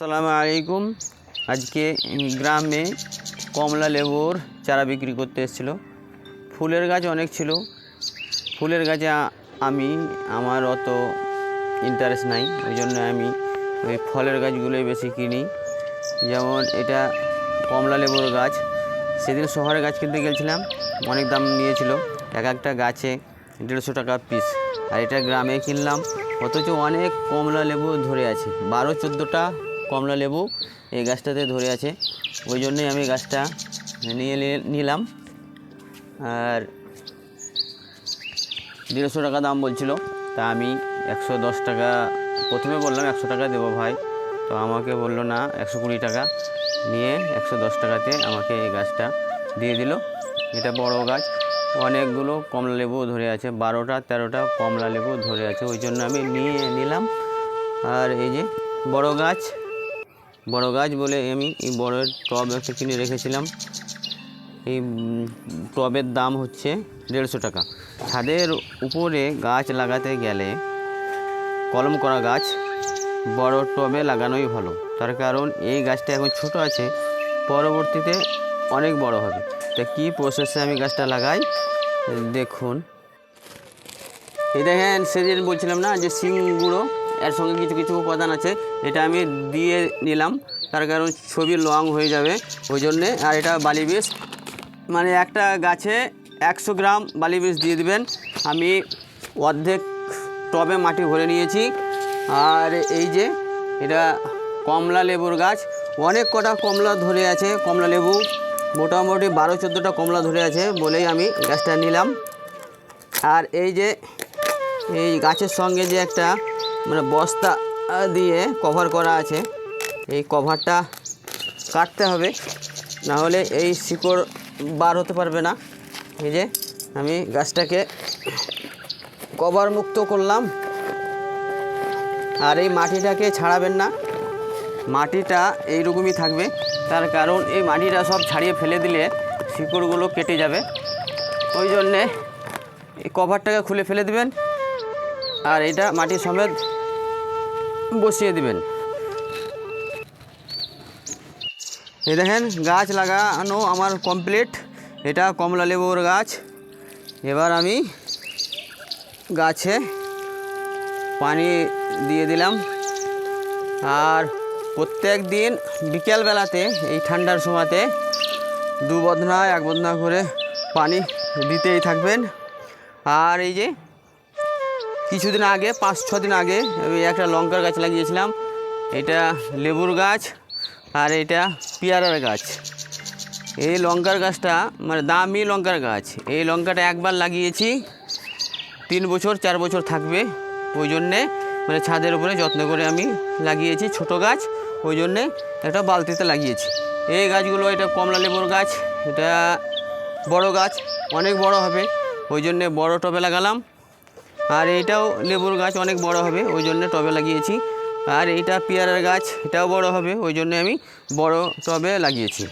আসসালামু আলাইকুম। আজকে গ্রামে কমলা লেবুর চারা বিক্রি করতে এসেছিল। ফুলের গাছ অনেক ছিল। ফুলের গাছে আমি, আমার অত ইন্টারেস্ট নাই। ওই জন্য আমি ওই ফলের গাছগুলোই বেশি কিনি। যেমন এটা কমলা লেবুর গাছ। সেদিন শহরে গাছ কিনতে গেছিলাম। অনেক দাম নিয়েছিল। এক একটা গাছে দেড়শো টাকা পিস আর এটা গ্রামে কিনলাম। অথচ অনেক কমলা লেবু ধরে আছে। বারো, চোদ্দোটা কমলা লেবু এই গাছটাতে ধরে আছে। ওই জন্যই আমি গাছটা নিয়ে নিলাম। আর দেড়শো টাকা দাম বলছিল। তা আমি একশো দশ টাকা, প্রথমে বললাম একশো টাকা দেবো ভাই। তো আমাকে বলল, না, একশো কুড়ি টাকা। নিয়ে একশো দশ টাকাতে আমাকে এই গাছটা দিয়ে দিল। এটা বড় গাছ। অনেকগুলো কমলা লেবু ধরে আছে। বারোটা, তেরোটা কমলা লেবু ধরে আছে। ওই জন্য আমি নিয়ে নিলাম। আর এই যে বড় গাছ বড় গাছ বলে আমি এই বড় টব একটা কিনে রেখেছিলাম। এই টবের দাম হচ্ছে দেড়শো টাকা। ছাদের উপরে গাছ লাগাতে গেলে কলম করা গাছ বড় টবে লাগানোই ভালো। তার কারণ এই গাছটা এখন ছোট আছে, পরবর্তীতে অনেক বড় হবে। তা কী প্রসেসে আমি গাছটা লাগাই? দেখুন। এই দেখেন, সেদিন বলছিলাম না যে শিং গুঁড়ো এর সঙ্গে কিছু কিছু উপাদান আছে, এটা আমি দিয়ে নিলাম। তার কারণ ছবি লং হয়ে যাবে, ওই জন্যে। আর এটা বালি বীজ। মানে একটা গাছে একশো গ্রাম বালি বীজ দিয়ে দেবেন। আমি অর্ধেক টবে মাটি ভরে নিয়েছি। আর এই যে, এটা কমলা লেবুর গাছ। অনেক কটা কমলা ধরে আছে, কমলা লেবু। মোটামুটি বারো, চোদ্দোটা কমলা ধরে আছে বলেই আমি গাছটা নিলাম। আর এই যে, এই গাছের সঙ্গে যে একটা মানে বস্তা দিয়ে কভার করা আছে। এই কভারটা কাটতে হবে না হলে এই শিকড় বার হতে পারবে না। এই যে আমি গাছটাকে কভার মুক্ত করলাম। আর এই মাটিটাকে ছাড়াবেন না। মাটিটা এইরকমই থাকবে। তার কারণ এই মাটিটা সব ছাড়িয়ে ফেলে দিলে শিকড়গুলো কেটে যাবে। ওই জন্যে এই কভারটাকে খুলে ফেলে দিবেন। আর এটা মাটি সমেত বসিয়ে দিবেন। এই দেখেন, গাছ লাগানো আমার কমপ্লিট এটা কমলা লেবুর গাছ। এবার আমি গাছে পানি দিয়ে দিলাম। আর প্রত্যেক দিন বিকেলবেলাতে, এই ঠান্ডার সময়তে দু বদনা, এক বদনা করে পানি দিতেই থাকবেন। আর এই যে কিছুদিন আগে, পাঁচ, ছ দিন আগে আমি একটা লঙ্কার গাছ লাগিয়েছিলাম। এটা লেবুর গাছ আর এটা পেয়ারার গাছ। এই লঙ্কার গাছটা মানে দামি লঙ্কার গাছ। এই লঙ্কাটা একবার লাগিয়েছি, তিন বছর, চার বছর থাকবে ওই জন্যে। মানে ছাদের উপরে যত্ন করে আমি লাগিয়েছি ছোট গাছ, ওই জন্যে একটা বালতিতে লাগিয়েছি। এই গাছগুলো, এটা কমলা লেবুর গাছ, এটা বড় গাছ, অনেক বড় হবে, ওই জন্যে বড় টবে লাগালাম। আর এইটাও লেবুর গাছ অনেক বড় হবে, ওই জন্য টবে লাগিয়েছি। আর এইটা পেয়ারার গাছ, এটাও বড় হবে, ওই জন্য আমি বড় টবে লাগিয়েছি।